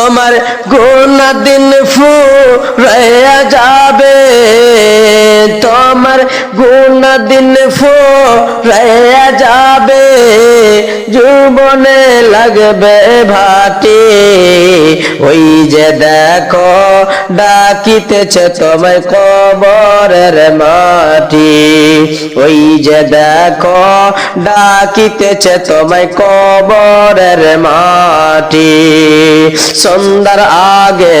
তোমার গোনা দিন ফু যাবে। তোমার গোনা দিন ফু রয়া যাবে জীবনে লাগবে ভাটি। ওই যে দেখো, ডাকিতেছে তোমায় কবরের মাটি। ওই যে দেখো, ডাকিতেছে তোমায় কবরের মাটি। সন্ধ্যার আগে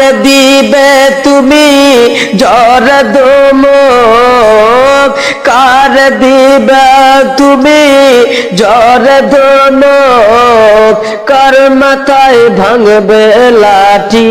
কার দিবে তুমি জ্বর দম কার দিবে তুমি জ্বর দম কার মাথায় ভাঙবে লাঠি?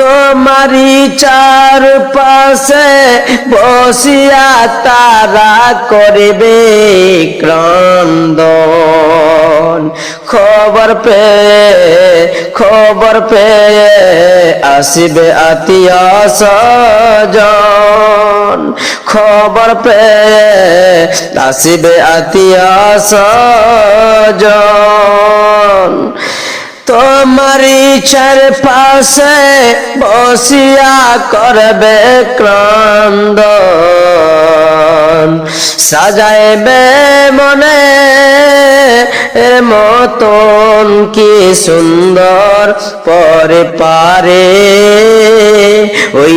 তোমারি চার পাশে বসিয়া তারা করবে ক্রন্দন। খবর পেয়ে খবর পেয়ে আসবে আত্মীয় স্বজন। খবর পেয়ে আসবে আত্মীয় স্বজন। তোমার ইচ্ছার পাশে বসিয়া করবে ক্রন্দন। সাজাইবে মনে এর মতন কি সুন্দর পরে পারে ওই